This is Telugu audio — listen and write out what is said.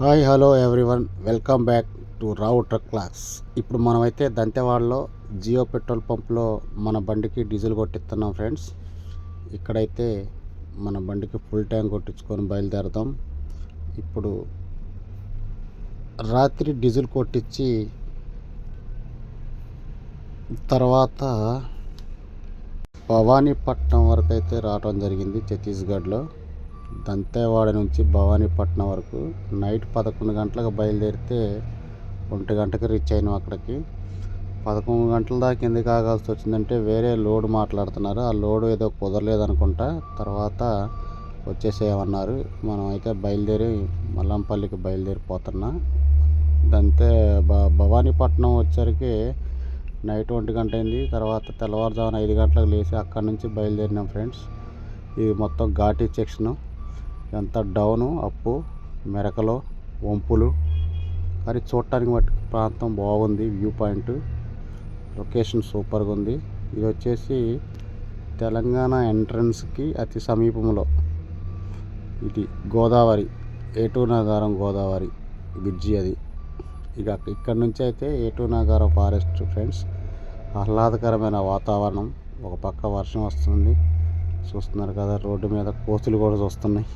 Hi hello everyone. Welcome back to Rao truck class. ఇప్పుడు మనమైతే దంతెవాడలో జియో పెట్రోల్ పంప్లో మన బండికి డీజిల్ కొట్టిస్తున్నాం ఫ్రెండ్స్. ఇక్కడైతే మన బండికి ఫుల్ ట్యాంక్ కొట్టించుకొని బయలుదేరదాం. ఇప్పుడు రాత్రి డీజిల్ కొట్టించి తర్వాత భవానీపట్నం వరకు అయితే రావడం జరిగింది ఛత్తీస్గఢ్లో. దంతేవాడ నుంచి భవానీపట్నం వరకు నైట్ పదకొండు గంటలకు బయలుదేరితే ఒంటి గంటకి రీచ్ అయినాం అక్కడికి. పదకొండు గంటల దాకా ఎందుకు ఆగాల్సి వచ్చిందంటే వేరే లోడ్ మాట్లాడుతున్నారు. ఆ లోడ్ ఏదో కుదరలేదు అనుకుంటా తర్వాత వచ్చేసేయమన్నారు. మనం అయితే బయలుదేరి మల్లంపల్లికి బయలుదేరిపోతున్నా. దంతే భ భవానీపట్నం వచ్చరికి నైట్ ఒంటి గంట అయింది. తర్వాత తెల్లవారుజామున ఐదు గంటలకు లేచి అక్కడి నుంచి బయలుదేరినాం ఫ్రెండ్స్. ఇది మొత్తం ఘాటీ సెక్షను. ఎంత డౌను అప్పు మెరకలు వంపులు. కానీ చూడటానికి మట్టి ప్రాంతం బాగుంది వ్యూ పాయింట్. లొకేషన్ సూపర్గా ఉంది. ఇది వచ్చేసి తెలంగాణ ఎంట్రన్స్కి అతి సమీపంలో. ఇది గోదావరి ఏటూ నగరం గోదావరి బ్రిడ్జి అది. ఇక ఇక్కడ నుంచి అయితే ఏటూ నగరం ఫారెస్ట్ ఫ్రెండ్స్. ఆహ్లాదకరమైన వాతావరణం. ఒక పక్క వర్షం వస్తుంది. చూస్తున్నారు కదా రోడ్డు మీద కోతులు కూడా చూస్తున్నాయి